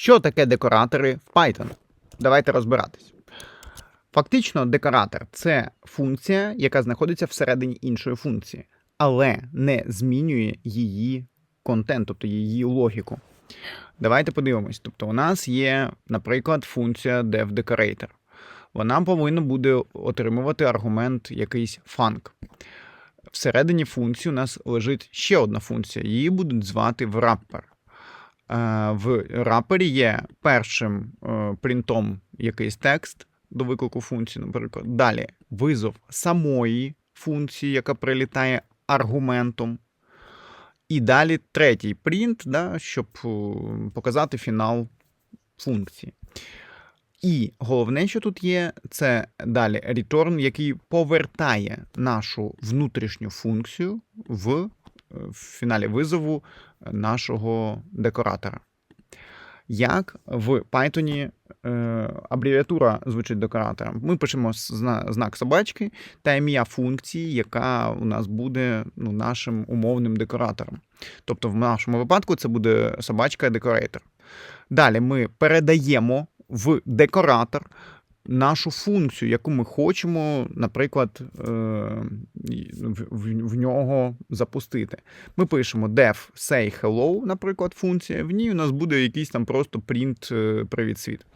Що таке декоратори в Python? Давайте розбиратись. Фактично, декоратор це функція, яка знаходиться всередині іншої функції, але не змінює її контент, тобто її логіку. Давайте подивимось. Тобто, у нас є, наприклад, функція devDecorator. Вона повинна буде отримувати аргумент якийсь фанк. Всередині функції у нас лежить ще одна функція. Її будуть звати wrapper. Е, В рапері є першим е, принтом якийсь текст до виклику функції, наприклад. Далі визов самої функції, яка прилітає аргументом. І далі третій принт, да, щоб е, показати фінал функції. І головне, що тут є, це далі return, який повертає нашу внутрішню функцію в, в фіналі визову нашого декоратора. Як в Python е, абревіатура звучить декоратором? Ми пишемо знак собачки та ім'я функції, яка у нас буде ну, нашим умовним декоратором. Тобто, в нашому випадку це буде собачка декоратор. Далі ми передаємо в декоратор нашу функцію, яку ми хочемо, наприклад, е, в, нього запустити. Ми пишемо def say hello, наприклад, функція. В ній у нас буде якийсь там просто print е, привіт світ.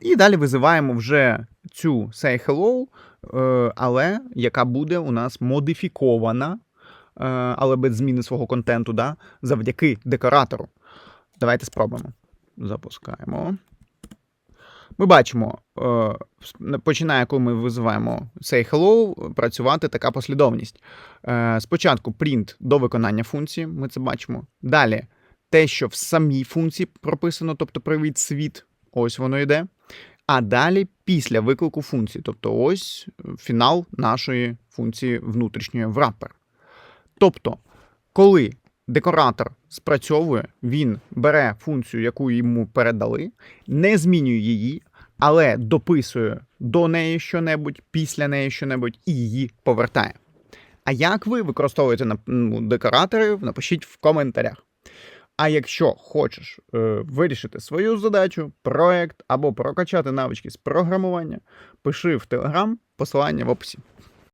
І далі визиваємо вже цю say hello, е, але яка буде у нас модифікована, але без зміни свого контенту, да, завдяки декоратору. Давайте спробуємо. Запускаємо. Ми бачимо, е, починає, коли ми визиваємо say hello, працювати така послідовність. Е, Спочатку print до виконання функції, ми це бачимо. Далі те, що в самій функції прописано, тобто привіт світ, ось воно йде. А далі після виклику функції, тобто ось фінал нашої функції внутрішньої в wrapper. Тобто, коли декоратор спрацьовує, він бере функцію, яку йому передали, не змінює її, але дописує до неї щонебудь, після неї щонебудь і її повертає. А як ви використовуєте декоратори, напишіть в коментарях. А якщо хочеш е, вирішити свою задачу, проект або прокачати навички з програмування, пиши в Telegram, посилання в описі.